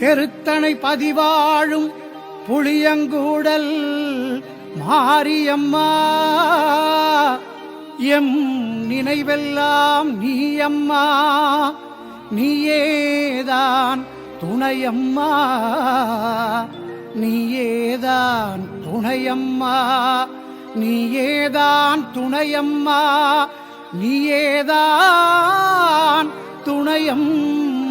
தெருத்தனை பதிவாழும் புளியங்கூடல் மாரியம்மா. எம் நினைவெல்லாம் நீயம்மா. நீயேதான் துணையம்மா. நீயேதான் துணையம்மா. நீயேதான் துணையம்மா. நீயேதான் துணையம்மா.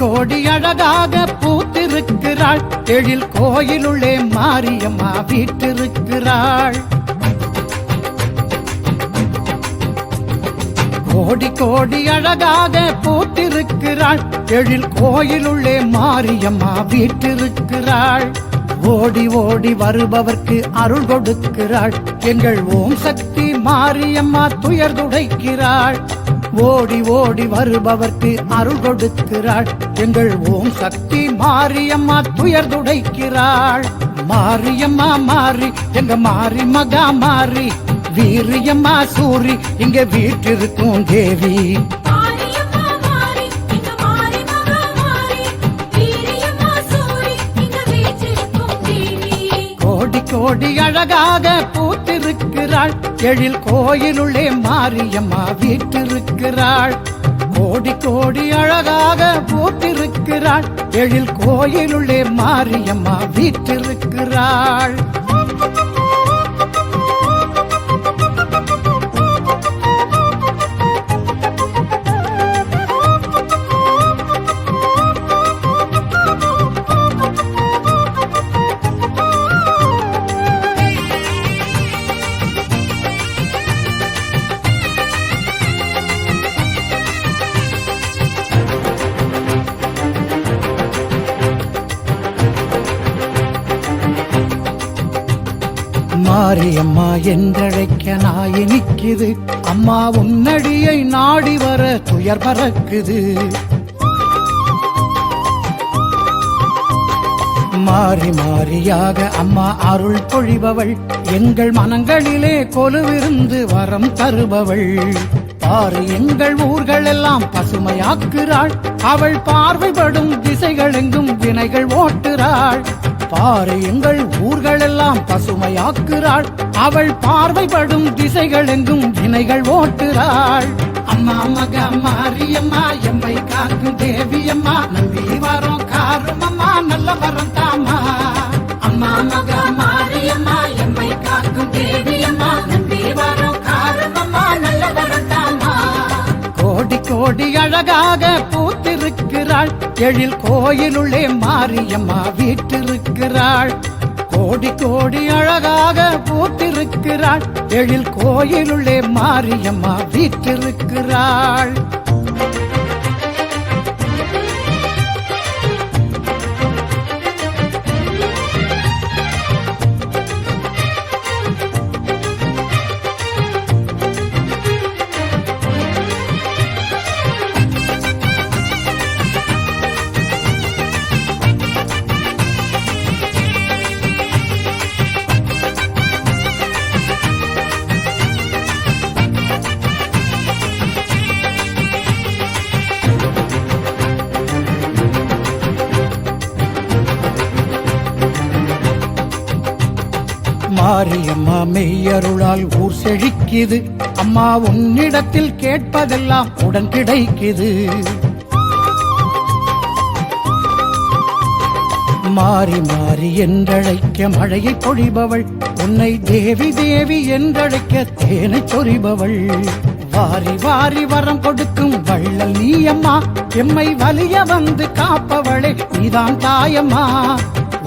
கோடி அழகாக பூத்திருக்கிறாள். எழில் கோயிலுள்ளே மாரியம்மா வீட்டிருக்கிறாள். கோடி கோடி அழகாக பூத்திருக்கிறாள். எழில் கோயிலுள்ளே மாரியம்மா வீட்டிருக்கிறாள். ஓடி ஓடி வருபவர்க்கு அருள் கொடுக்கிறாள். எங்கள் ஓம் சக்தி மாரியம்மா துயர் துடைக்கிறாள். ஓடி ஓடி வருபவர்க்கு அருள் கொடுக்கிறாள். எங்கள் ஓம் சக்தி மாரியம்மா துயர் துடைக்கிறாள். மாரியம்மா மாறி எங்க மாறி மகா மாறி. வீரியம்மா சூரி இங்க வீட்டிருக்கும் தேவி. கோடி கோடி அழகாக வீட்டிருக்கிறாள். எழில் கோயிலுள்ளே மாரியம்மா வீட்டிருக்கிறாள். கோடி கோடி அழகாக போட்டிருக்கிறாள் எழில் கோயிலுள்ளே மாரியம்மா வீட்டிருக்கிறாள். மாரியம்மா என்றழைக்க நாய் நிக்குது அம்மா உன்னடியை நாடி வர துயர் பறக்குது. மாறி மாறியாக அம்மா அருள் பொழிபவள். எங்கள் மனங்களிலே கொலுவிருந்து வரம் தருபவள். பாரு எங்கள் ஊர்கள் எல்லாம் பசுமையாக்குறாள். அவள் பார்வைப்படும் திசைகள் எங்கும் வினைகள் ஓட்டுறாள். பாரு எங்கள் ஊர்கள் எல்லாம் பசுமையாக்குறாள். அவள் பார்வைப்படும் திசைகள் எங்கும் வினைகள் ஓட்டுறாள். அம்மா மக மாரியம்மா எம்மை காக்கும் தேவியம்மா நம்பி வரோம் காரும் அம்மா நல்ல வரம் தாமா அம்மா மக மாரியம்மா எம்மை காக்கும் தேவியம்மா நம்பி வரோம் காரும் அம்மா நல்ல வரம் தாமா கோடி கோடி அழகாக இருக்கிறாள் எழில் கோயிலுள்ளே மாரியம்மா வீட்டிருக்கிறாள். கோடி கோடி அழகாக பூத்திருக்கிறாள். எழில் கோயிலுள்ளே மாரியம்மா வீட்டிருக்கிறாள். மாரியம்மா மெய்யருளால் ஊர் செழிக்குது. அம்மா உன்னிடத்தில் கேட்பதெல்லாம் உடன் கிடைக்குது. மாறி மாறி என்றழைக்க மழையை பொழிபவள். உன்னை தேவி தேவி என்றழைக்க தேனை சொறிபவள். வாரி வாரி வரம் கொடுக்கும் வள்ளல் நீ அம்மா. எம்மை வலிய வந்து காப்பவளே நீதான் தாயம்மா.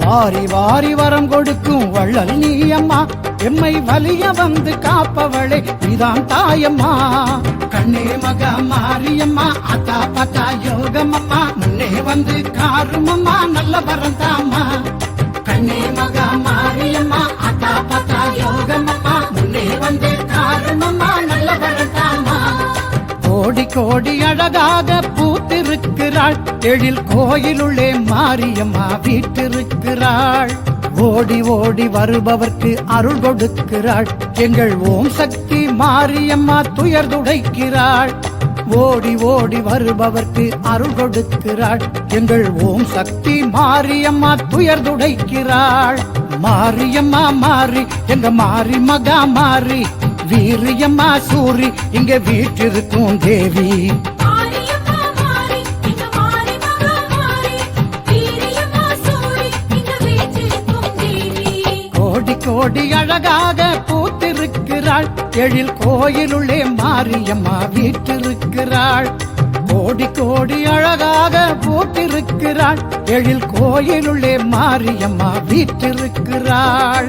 வாரி வாரி வரம் கொடுக்கும் வள்ளல் நீ அம்மா எம்மை வலிய வந்து காப்பவளே நீதான் தாயம்மா. கண்ணே மக மாரியம்மா அத்தா பத்தா யோகமம்மா. முன்னே வந்து காருமம்மா நல்ல வரம் எழில் கோயிலுள்ளே மாரியம்மா வீட்டிருக்கிறாள். ஓடி ஓடி வருபவர்க்கு அருள் கொடுக்கிறாள். எங்கள் ஓம் சக்தி மாரியம்மா துயர் துடைக்கிறாள். ஓடி ஓடி வருபவர்க்கு அருள் கொடுக்கிறாள். எங்கள் ஓம் சக்தி மாரியம்மா துயர் துடைக்கிறாள். மாரியம்மா மாறி எங்க மாறி மகா மாறி வீரியம்மா சூரி இங்க வீட்டிருக்கும் தேவி. கோடி அழகாக பூத்திருக்கிறாள். எழில் கோயிலுள்ளே மாரியம்மா வீட்டிருக்கிறாள் கோடி கோடி அழகாக பூத்திருக்கிறாள். எழில் கோயிலுள்ளே மாரியம்மா வீட்டிருக்கிறாள்